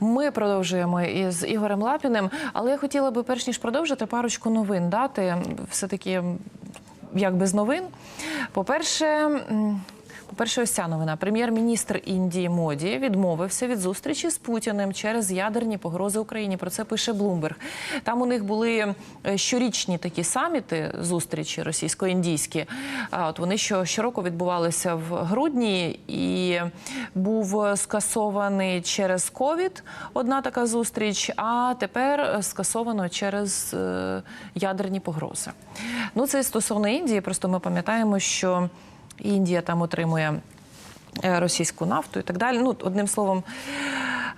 Ми продовжуємо із Ігорем Лапіним, але я хотіла би, перш ніж продовжити, парочку новин дати. Все-таки як без новин. По-перше, м, по-перше, ось ця новина. Прем'єр-міністр Індії Моді відмовився від зустрічі з Путіним через ядерні погрози Україні. Про це пише Блумберг. Там у них були е, щорічні такі саміти, зустрічі російсько-індійські. От вони що щороку відбувалися в грудні, і був скасований через ковід одна така зустріч. А тепер скасовано через е, ядерні погрози. Ну це стосовно Індії. Просто ми пам'ятаємо, що Індія там отримує е, російську нафту і так далі. Ну, одним словом.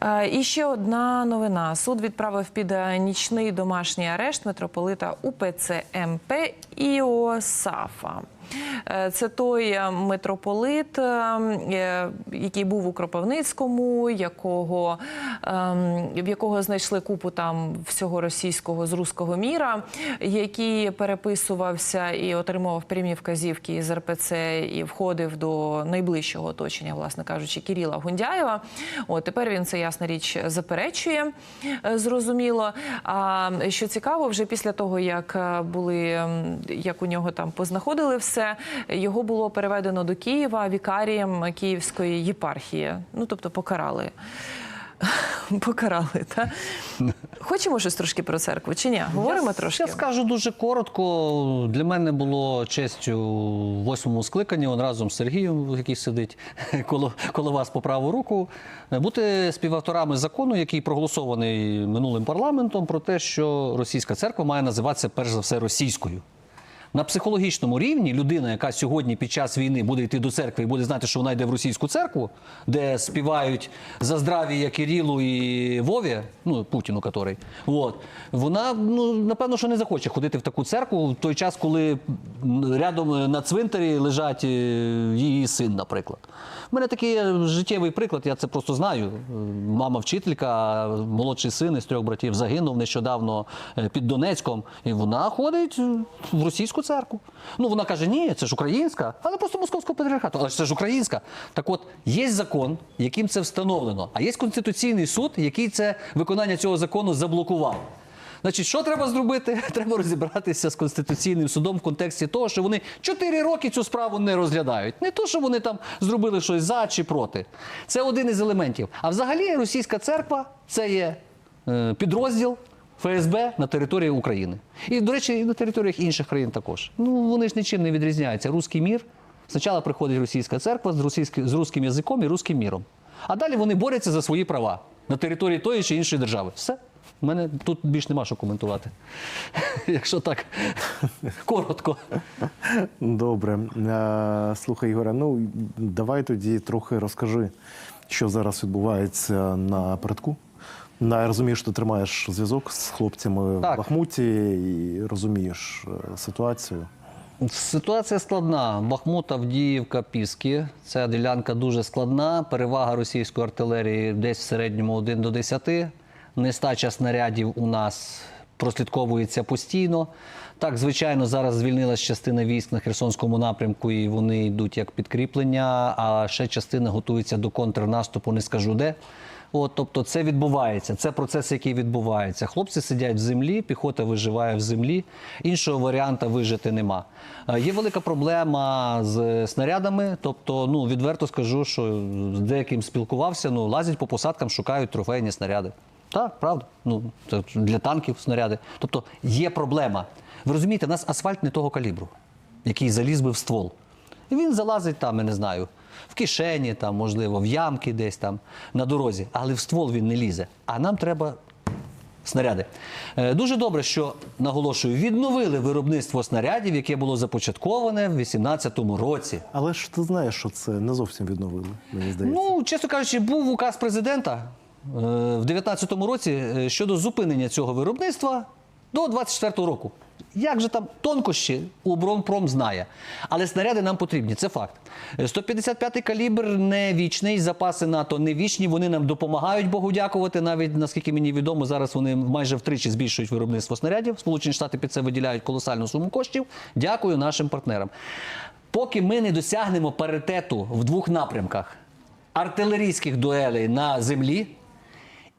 Е, І ще одна новина. Суд відправив під е, нічний домашній арешт митрополита УПЦ МП Іосафа. Е, Це той е, митрополит, е, який був у Кропивницькому, якого, в якого знайшли купу там всього російського з руського міра, який переписувався і отримував прямі вказівки із РПЦ і входив до найближчого оточення, власне кажучи, Кіріла Гундяєва. От тепер він це ясна річ заперечує. Зрозуміло. А що цікаво, вже після того, як були як у нього там познаходили все, його було переведено до Києва вікарієм Київської єпархії. Ну тобто покарали. Покарали, так? Хочемо щось трошки про церкву чи ні? Говоримо я, трошки. Я скажу дуже коротко. Для мене було честю в восьмому скликанні, он разом з Сергієм, який сидить коло, коло вас по праву руку, бути співавторами закону, який проголосований минулим парламентом, про те, що російська церква має називатися перш за все російською. На психологічному рівні людина, яка сьогодні під час війни буде йти до церкви і буде знати, що вона йде в російську церкву, де співають за здрав'я Кирилу і Вові, ну Путіну, котрий, от, вона ну напевно, що не захоче ходити в таку церкву в той час, коли рядом на цвинтарі лежать е, її син, наприклад. У мене такий е, життєвий приклад, я це просто знаю. Е, Мама вчителька, молодший син із трьох братів загинув нещодавно е, під Донецьком, і вона ходить в російську церкву. Ну вона каже: ні, це ж українська, але просто московського патріархату. Але це ж українська. Так от є закон, яким це встановлено, а є конституційний суд, який це виконання цього закону заблокував. Значить, що треба зробити? Треба розібратися з конституційним судом в контексті того, що вони 4 роки цю справу не розглядають. Не то, що вони там зробили щось за чи проти. Це один із елементів. А взагалі російська церква це є е, підрозділ ФСБ на території України. І, до речі, і на територіях інших країн також. Ну вони ж нічим не відрізняються. Руський мір. Спочатку приходить російська церква з, російським, з русським язиком і русським міром. А далі вони борються за свої права на території тої чи іншої держави. Все. У мене тут більш нема що коментувати. Якщо так коротко. Добре. Е, Слухай, Ігоре, ну давай тоді трохи розкажи, що зараз відбувається на передку. На, я розумію, що ти тримаєш зв'язок з хлопцями Так. в Бахмуті і розумієш е, ситуацію. Ситуація складна. Бахмут, Авдіївка, Піски. Ця ділянка дуже складна. Перевага російської артилерії десь в середньому 1 до 10. Нестача снарядів у нас прослідковується постійно. Так, звичайно, зараз звільнилась частина військ на Херсонському напрямку, і вони йдуть як підкріплення, а ще частина готується до контрнаступу, не скажу де. От, тобто це відбувається, це процес, який відбувається. Хлопці сидять в землі, піхота виживає в землі. Іншого варіанта вижити нема. Е, Є велика проблема з снарядами. Тобто, ну відверто скажу, що з деяким спілкувався, ну лазять по посадкам, шукають трофейні снаряди. Так, правда. Ну це для танків снаряди. Тобто є проблема. Ви розумієте, в нас асфальт не того калібру, який заліз би в ствол. І він залазить там, я не знаю, в кишені, там, можливо, в ямки десь там на дорозі, але в ствол він не лізе. А нам треба снаряди. Е, Дуже добре, що наголошую, відновили виробництво снарядів, яке було започатковане в 2018 році. Але ж ти знаєш, що це не зовсім відновили, мені здається. Ну, чесно кажучи, був указ президента в 2019 році е, щодо зупинення цього виробництва до 2024 року. Як же там тонкощі оборонпром знає. Але снаряди нам потрібні, це факт. Е, 155-й калібр не вічний, запаси НАТО не вічні, вони нам допомагають Богу дякувати. Навіть наскільки мені відомо, зараз вони майже втричі збільшують виробництво снарядів. Сполучені Штати під це виділяють колосальну суму коштів. Дякую нашим партнерам. Поки ми не досягнемо паритету в двох напрямках артилерійських дуелей на землі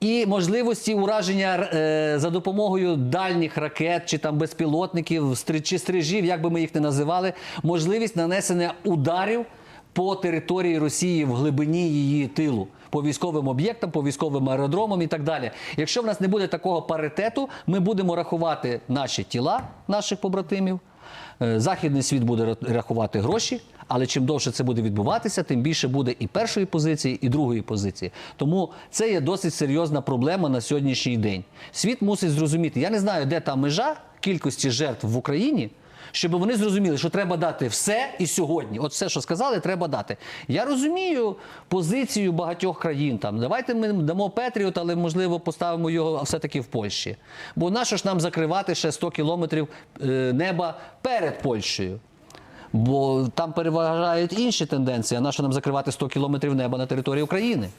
і можливості ураження е, за допомогою дальніх ракет чи там безпілотників, стри- чи стрижів, як би ми їх не називали, можливість нанесення ударів по території Росії в глибині її тилу. По військовим об'єктам, по військовим аеродромам і так далі. Якщо в нас не буде такого паритету, ми будемо рахувати наші тіла, наших побратимів. Е, Західний світ буде рахувати гроші, але чим довше це буде відбуватися, тим більше буде і першої позиції, і другої позиції. Тому це є досить серйозна проблема на сьогоднішній день. Світ мусить зрозуміти. Я не знаю, де та межа кількості жертв в Україні. Щоб вони зрозуміли, що треба дати все і сьогодні. От все, що сказали, треба дати. Я розумію позицію багатьох країн. Там давайте ми дамо Петріот, але можливо поставимо його все-таки в Польщі. Бо нащо ж нам закривати ще 100 кілометрів е, неба перед Польщею? Бо там переважають інші тенденції. А нащо нам закривати 100 кілометрів неба на території України?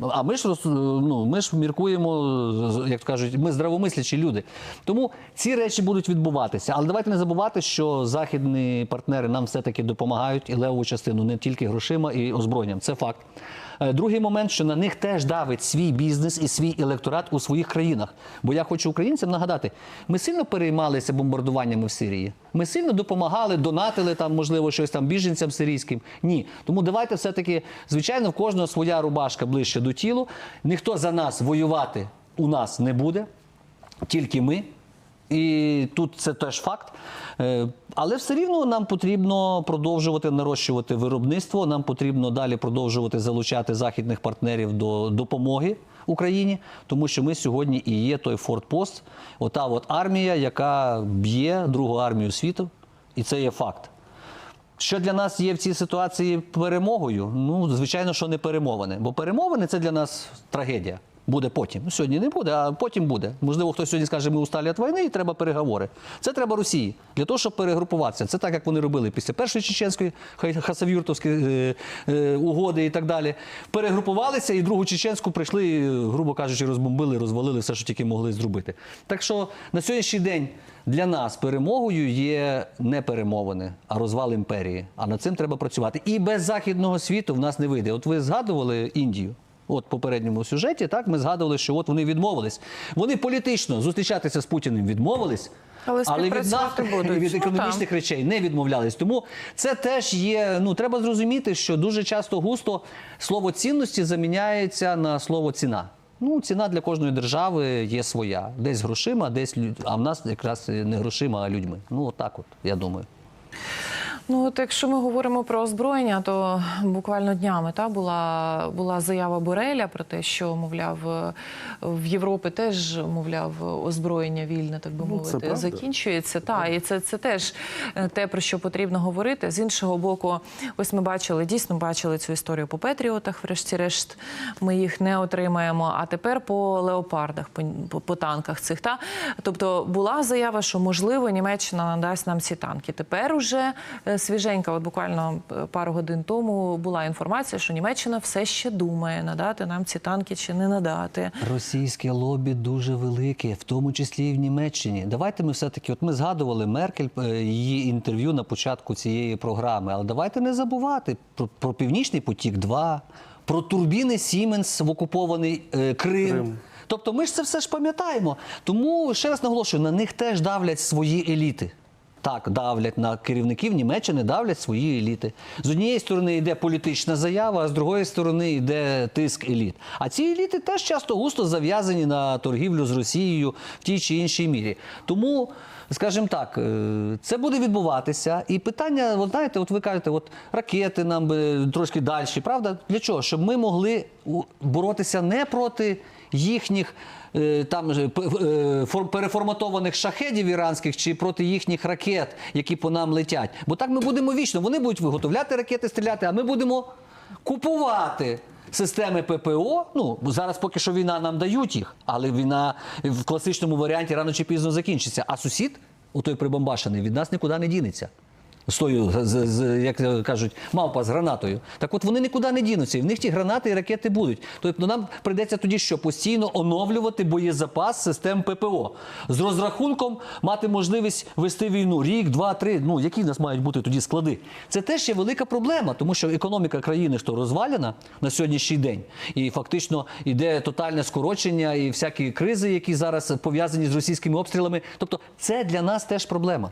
А ми ж ну, ми ж міркуємо, як кажуть, ми здравомислячі люди. Тому ці речі будуть відбуватися. Але давайте не забувати, що західні партнери нам все-таки допомагають і левову частину не тільки грошима і озброєнням. Це факт. Е, Другий момент, що на них теж давить свій бізнес і свій електорат у своїх країнах. Бо я хочу українцям нагадати, ми сильно переймалися бомбардуваннями в Сирії. Ми сильно допомагали, донатили там, можливо, щось там біженцям сирійським. Ні. Тому давайте все-таки, звичайно, в кожного своя рубашка ближче до тілу. Ніхто за нас воювати у нас не буде, тільки ми. І тут це теж факт. Е, Але все рівно нам потрібно продовжувати нарощувати виробництво. Нам потрібно далі продовжувати залучати західних партнерів до допомоги Україні, тому що ми сьогодні і є той фортпост, ота от армія, яка б'є другу армію світу, і це є факт. Що для нас є в цій ситуації перемогою? Ну, звичайно, що не перемовини. Бо перемовини це для нас трагедія. Буде потім. Ну, сьогодні не буде, а потім буде. Можливо, хтось сьогодні скаже, ми усталі від війни і треба переговори. Це треба Росії для того, щоб перегрупуватися. Це так, як вони робили після першої чеченської хасавюртовської е, е, угоди і так далі. Перегрупувалися і другу чеченську прийшли, грубо кажучи, розбомбили, розвалили все, що тільки могли зробити. Так що на сьогоднішній день для нас перемогою є не перемовини, а розвал імперії. А над цим треба працювати. І без західного світу в нас не вийде. От ви згадували Індію. От в попередньому сюжеті, так ми згадували, що от вони відмовились. Вони політично зустрічатися з Путіним відмовились, Але від, нафти, будуть. від Ну, економічних речей не відмовлялись. Тому це теж є. Ну треба зрозуміти, що дуже часто густо слово цінності заміняється на слово ціна. Ну, ціна для кожної держави є своя. Десь грошима, десь лю- а в нас якраз не грошима, а людьми. Ну, отак, от, я думаю. Ну, от якщо ми говоримо про озброєння, то буквально днями та була, була заява Бореля про те, що мовляв в Європі теж мовляв озброєння вільне, так би Ну, мовити, правда. закінчується. Та і це, це теж е, те, про що потрібно говорити. З іншого боку, ось ми бачили, дійсно бачили цю історію по Петріотах. Врешті-решт ми їх не отримаємо. А тепер по леопардах, по, по, по танках цих. Та тобто була заява, що можливо Німеччина надасть нам ці танки. Тепер уже е, свіженька, от буквально е, пару годин тому була інформація, що Німеччина все ще думає надати нам ці танки чи не надати. Російське лобі дуже велике, в тому числі і в Німеччині. Давайте ми все-таки, от ми згадували Меркель, е, її інтерв'ю на початку цієї програми. Але давайте не забувати про, про Північний потік 2 про турбіни Сіменс в окупований е, Крим. Крим. Тобто ми ж це все ж пам'ятаємо. Тому ще раз наголошую, на них теж давлять свої еліти. Так, давлять на керівників Німеччини, давлять свої еліти. З однієї сторони йде політична заява, а з другої сторони йде тиск еліт. А ці еліти теж часто густо зав'язані на торгівлю з Росією в тій чи іншій мірі. Тому, скажімо так, е, це буде відбуватися. І питання, от знаєте, от ви кажете, от ракети нам би трошки далі, правда? Для чого? Щоб ми могли боротися не проти їхніх е, там е, переформатованих шахедів іранських чи проти їхніх ракет, які по нам летять. Бо так ми будемо вічно. Вони будуть виготовляти ракети, стріляти, а ми будемо купувати. Системи ППО, ну зараз поки що війна нам дають їх, але війна в класичному варіанті рано чи пізно закінчиться. А сусід, у той прибомбашений, від нас нікуди не дінеться. З тою, з, з, як кажуть, мавпа з гранатою. Так от вони нікуди не дінуться. І в них ті гранати і ракети будуть. Тобто нам прийдеться тоді що постійно оновлювати боєзапас систем ППО з розрахунком мати можливість вести війну рік, два, три. Ну які в нас мають бути тоді склади? Це теж є велика проблема, тому що економіка країни то розвалена на сьогоднішній день, і фактично йде тотальне скорочення і всякі кризи, які зараз пов'язані з російськими обстрілами. Тобто, це для нас теж проблема.